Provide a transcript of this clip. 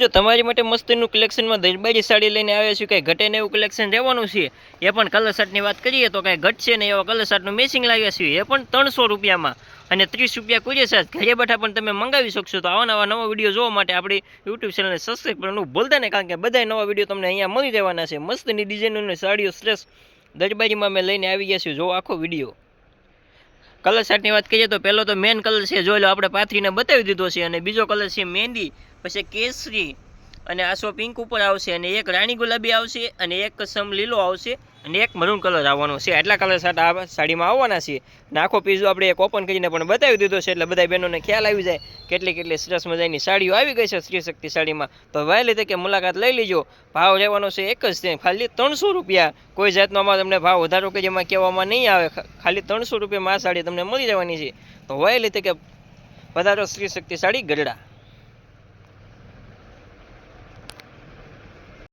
જો તમારી માટે મસ્તીનું કલેક્શનમાં દરબારી સાડી લઈને આવ્યા છું કંઈ ઘટે ને એવું કલેક્શન રહેવાનું છે? એ પણ કલર શર્ટની વાત કરીએ તો કાંઈ ઘટશે ને એવા કલર શર્ટનું મેચિંગ લાવ્યા છે એ પણ ત્રણસો રૂપિયામાં અને ત્રીસ રૂપિયા કુરિયર ચાર્જ ઘરે બેઠા પણ તમે મંગાવી શકશો. તો આવા નવા નવા વીડિયો જોવા માટે આપણી યુટ્યુબ ચેનલને સબસ્ક્રાઈબ કરવાનું ભૂલતા ને કારણ કે બધા નવા વીડિયો તમને અહીંયા મળી રહેવાના છે. મસ્તની ડિઝાઇનોની સાડીઓ સ્ટ્રેસ દરબારીમાં મેં લઈને આવી ગયા છું જો આખો વીડિયો કલર શર્ટની વાત કરીએ તો પહેલો તો મેન કલર છે, જોઈ લો, આપણે પાથરીને બતાવી દીધો છે અને બીજો કલર છે મહેંદી, પછી કેસરી અને આસો પિંક ઉપર આવશે અને એક રાણી ગુલાબી આવશે અને એક સમ લીલો આવશે. અને એક મરૂન કલર આવવાનો છે. આટલા કલર શર્ટ આ સાડીમાં આવવાના છે. અને આખો પીઝો આપણે એક ઓપન કરીને પણ બતાવી દીધો છે. એટલે બધા બહેનોને ખ્યાલ આવી જાય કેટલી કેટલી સરસ મજાની સાડીઓ આવી ગઈ છે સ્ત્રી શક્તિ સાડીમાં. તો વહેલી તકે મુલાકાત લઈ લેજો. ભાવ રહેવાનો છે એક જ છે. ખાલી ત્રણસો રૂપિયા. કોઈ જાતનો આમાં તમને ભાવ વધારો કે જેમાં કહેવામાં નહીં આવે. ખાલી ત્રણસો રૂપિયામાં આ સાડી તમને મળી જવાની છે. તો વહેલી તકે વધારો સ્ત્રી શક્તિ સાડી ગઢડા.